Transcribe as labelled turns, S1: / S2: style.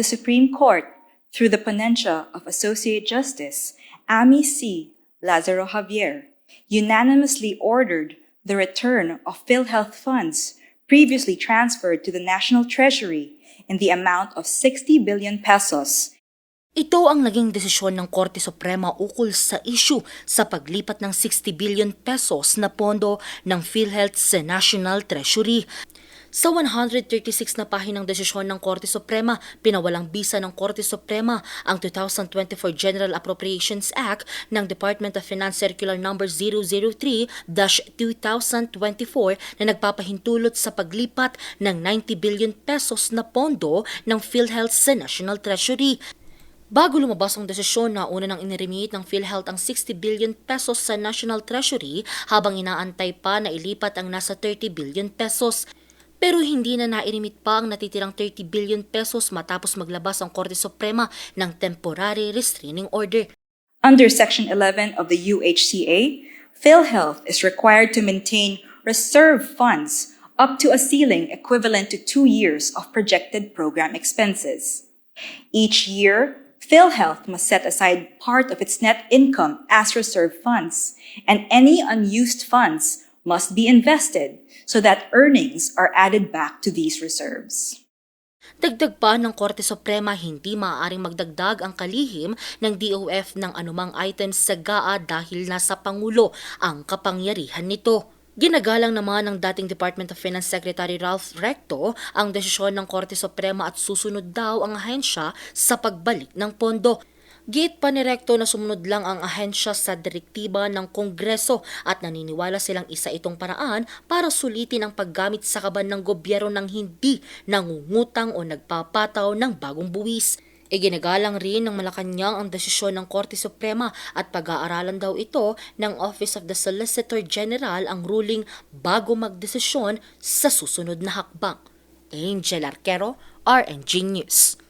S1: the Supreme Court, through the ponentia of Associate Justice Amy C. Lazaro Javier, unanimously ordered the return of PhilHealth funds previously transferred to the National Treasury in the amount of 60 billion pesos
S2: Ito ang naging desisyon ng Korte Suprema ukol sa issue sa paglipat ng 60 billion pesos na pondo ng PhilHealth sa National Treasury. Sa 136 na pahinang desisyon ng Korte Suprema, pinawalang bisa ng Korte Suprema ang 2024 General Appropriations Act ng Department of Finance Circular No. 003-2024 na nagpapahintulot sa paglipat ng 90 billion pesos na pondo ng PhilHealth sa National Treasury. Bago lumabas ang desisyon na una nang iniremit ng PhilHealth ang 60 billion pesos sa National Treasury habang inaantay pa na ilipat ang nasa 30 billion pesos. Pero hindi na nairimit pa ang natitirang 30 billion pesos matapos maglabas ang Korte Suprema ng Temporary Restraining Order.
S1: Under Section 11 of the UHCA, PhilHealth is required to maintain reserve funds up to a ceiling equivalent to two years of projected program expenses. Each year, PhilHealth must set aside part of its net income as reserve funds, and any unused funds must be invested so that earnings are added back to these reserves.
S2: Dagdag pa ng Korte Suprema hindi maaaring magdagdag ang kalihim ng DOF ng anumang items sa GAA dahil nasa Pangulo ang kapangyarihan nito. Ginagalang naman ng dating Department of Finance Secretary Ralph Recto ang desisyon ng Korte Suprema at susunod daw ang ahensya sa pagbalik ng pondo. Git pa ni Recto na sumunod lang ang ahensya sa direktiba ng Kongreso at naniniwala silang isa itong paraan para sulitin ang paggamit sa kaban ng gobyerno ng hindi nangungutang o nagpapataw ng bagong buwis. Iginagalang rin ng Malacanang ang desisyon ng Korte Suprema at pag-aaralan daw ito ng Office of the Solicitor General ang ruling bago magdesisyon sa susunod na hakbang. Angel Arquero, RNG News.